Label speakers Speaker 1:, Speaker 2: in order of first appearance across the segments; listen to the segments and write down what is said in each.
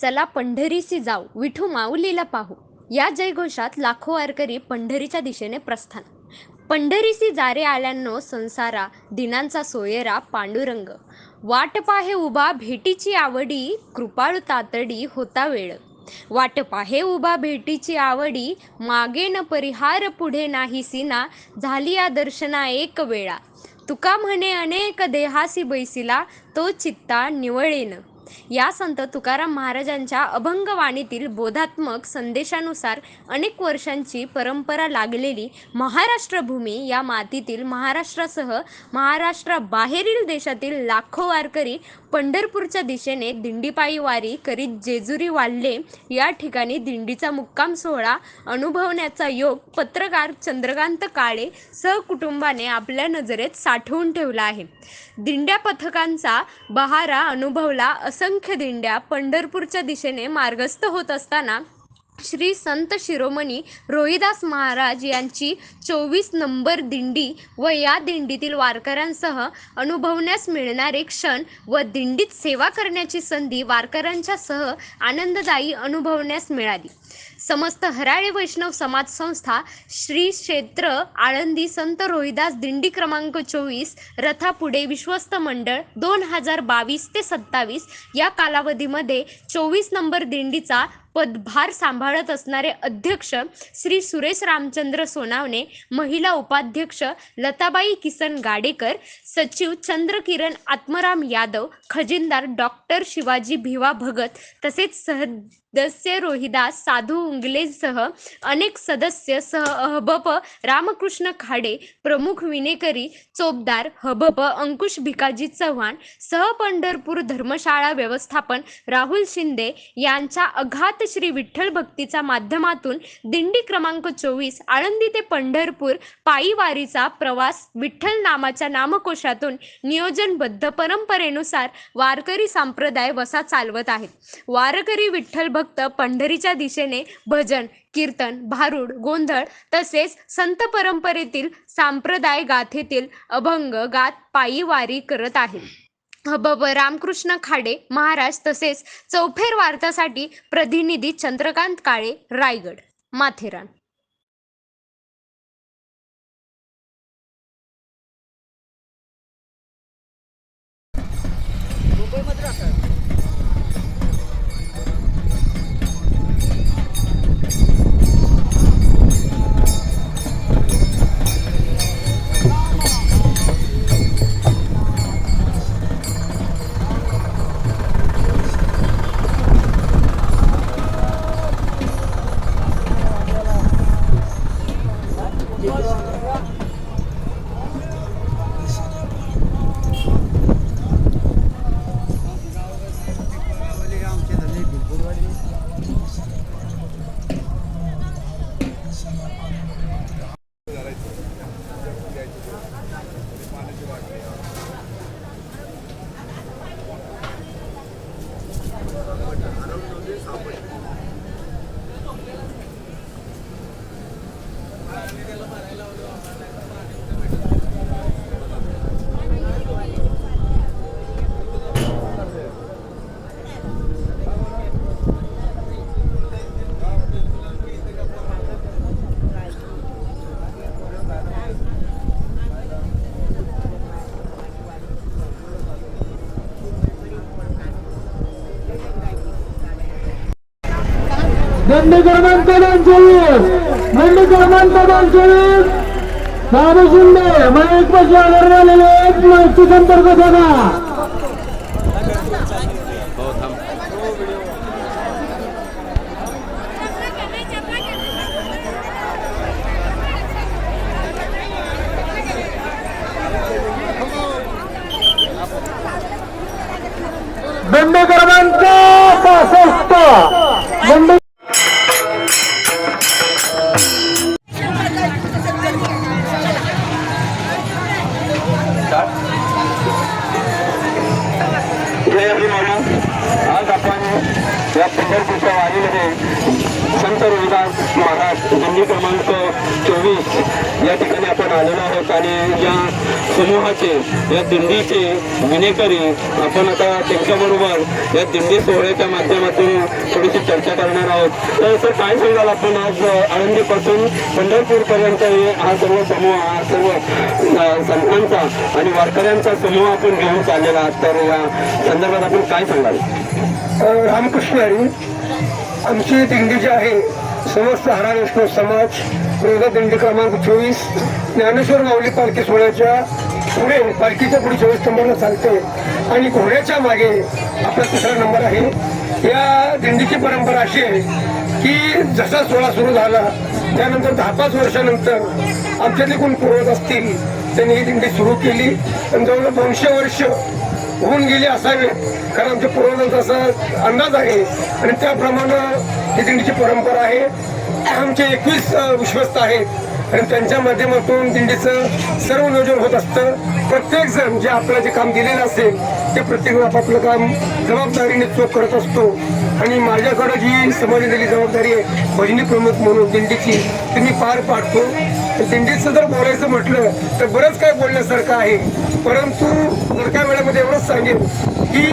Speaker 1: चला पंढरीसी जाऊ विठू माऊलीला पाहू. या जयघोषात लाखो वारकरी पंढरीच्या दिशेने प्रस्थान. पंढरीसी जारे आल्यानो संसारा दिनांचा सोयरा पांडुरंग. वाट पाहे उभा भेटीची आवडी कृपाळू तातडी होता वेळ. वाट पाहे उभा भेटीची आवडी मागे न परिहार पुढे नाही सीना झाली या दर्शना एक वेळा. तुका म्हणे अनेक देहासी बैसिला तो चित्ता निवळेन. या संत तुकाराम महाराजांच्या अभंगवाणीतील बोधात्मक संदेशानुसार अनेक वर्षांची परंपरा लागलेली महाराष्ट्र भूमी या मातीतील महाराष्ट्रासह महाराष्ट्राबाहेरील देशातील लाखो वारकरी पंढरपूरच्या दिशेने दिंडीपायी वारी करीत जेजुरी वाल्ले या ठिकाणी दिंडीचा मुक्काम सोहळा अनुभवण्याचा योग पत्रकार चंद्रकांत काळे सहकुटुंबाने आपल्या नजरेत साठवून ठेवला आहे. दिंड्या पथकांचा बहारा अनुभवला असंख्य दिंड्या पंढरपूरच्या दिशेने मार्गस्थ होत असताना श्री संत शिरोमणी रोहिदास महाराज यांची चोवीस नंबर दिंडी व या दिंडीतील वारकऱ्यांसह अनुभवण्यास मिळणारे क्षण व दिंडीत सेवा करण्याची संधी वारकऱ्यांच्यासह आनंददायी अनुभवण्यास मिळाली. समस्त हराळे वैष्णव समाज संस्था श्री क्षेत्र आळंदी संत रोहिदास दिंडी क्रमांक चोवीस रथापुढे विश्वस्त मंडळ दोन हजार बावीस ते सत्तावीस या कालावधीमध्ये चोवीस नंबर दिंडीचा पदभार सांभाळत असणारे अध्यक्ष श्री सुरेश रामचंद्र सोनावणे महिला उपाध्यक्ष लताबाई किसन गाडेकर सचिव चंद्रकिरण आत्मराम यादव खजिनदार डॉक्टर शिवाजी भिवा भगत तसेच सदस्य रोहिदास साधू उंगलेसह अनेक सदस्य सह अहबप रामकृष्ण खाडे प्रमुख विनेकरी चोपदार हबप अंकुश भिकाजी चव्हाण सह पंढरपूर धर्मशाळा व्यवस्थापन राहुल शिंदे यांच्या अघात श्री विठ्ठल भक्तीच्या माध्यमातून दिंडी क्रमांक चोवीस आळंदी ते पंढरपूर पायी वारीचा प्रवास विठ्ठल नामाच्या नामकोशातून नियोजनबद्ध परंपरेनुसार वारकरी संप्रदाय वसा चालवत आहेत. वारकरी विठ्ठल भक्त पंढरीच्या दिशेने भजन कीर्तन भारूड गोंधळ तसेच संत परंपरेतील सांप्रदाय गाथेतील अभंग गात पायी वारी करत आहेत. हबब रामकृष्ण खाडे महाराज तसेच चौफेर वार्तासाठी प्रतिनिधी चंद्रकांत काळे रायगड माथेरान.
Speaker 2: दंड क्रमांक क्रमांक बाबू शिंदे महेश पशु आहेत. माहिती संपर्क साधा. दंड क्रमांक पासष्ट.
Speaker 3: जय श्री संत रविदास महाराज दिंडी क्रमांक चोवीस. या ठिकाणी आपण आलेलो आहोत आणि या समूहाचे या दिंडीचे विनेकरी आपण आता त्यांच्याबरोबर या दिंडी सोहळ्याच्या माध्यमातून थोडीशी चर्चा करणार आहोत. तर सर काय सांगाल आपण आज आळंदीपासून पंढरपूरपर्यंत हा सर्व समूह हा सर्व संतांचा आणि वारकऱ्यांचा समूह आपण घेऊन चाललेला आहात. तर या संदर्भात आपण काय सांगाल?
Speaker 4: रामकृष्ण हरी. आमची दिंडी जी आहे समस्त हरा वैष्णव समाज रोजा दिंडी क्रमांक चोवीस ज्ञानेश्वर माऊली पालखी सोहळ्याच्या पुढे पालखीच्या पुढे चोवीस नंबरला चालते. आणि घोड्याच्या मागे आपला तिसरा नंबर आहे. या दिंडीची परंपरा अशी आहे की जसा सोहळा सुरू झाला त्यानंतर दहा पाच वर्षानंतर आमच्यातले कोण पूर्वज असतील त्यांनी ही दिंडी सुरू केली. आणि जवळजवळ दोनशे वर्ष होऊन गेले असावे. कारण आमच्या पूर्वजांचा असा अंदाज आहे. आणि त्याप्रमाणे ही दिंडीची परंपरा आहे. आमचे एकवीस विश्वस्त आहेत. आणि त्यांच्या माध्यमातून दिंडीचं सर्व नियोजन होत असतं. प्रत्येक जण जे आपल्याला जे काम दिलेलं असेल ते प्रत्येक आपापलं काम जबाबदारीने चोख करत असतो. आणि माझ्याकडं जी समाज दिलेली जबाबदारी आहे भजनी प्रमुख म्हणून दिंडीची ती मी पार पाडतो. दिंडीचं जर बोलायचं म्हटलं तर बरंच काय बोलण्यासारखं आहे. परंतु थोडक्या वेळामध्ये एवढंच सांगेन की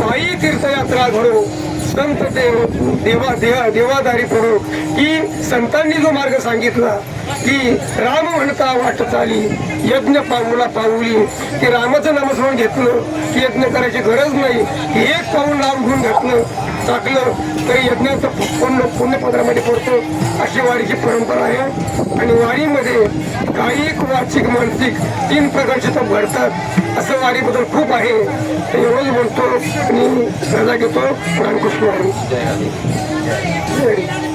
Speaker 4: काही तीर्थयात्रा घडो संत देव देवा देवा देवादारी पडो की संतांनी जो मार्ग सांगितला की राम म्हणता वाट चाली यज्ञ पाऊला पाऊली. की रामाचं नामस्मरण घेतलं की यज्ञ करायची गरज नाही. एक पाऊल नाम घेऊन घातलं टाकलं तरी यज्ञाचं पुण्य पुण्यपत्रामध्ये पडतो अशी वारीची परंपरा आहे. आणि वारीमध्ये कायिक वाचिक मानसिक तीन प्रकारचे तो घडतात. असं वारीबद्दल खूप आहे. ते एवढंच म्हणतो आणि सजा घेतो रामकृष्ण. हरी.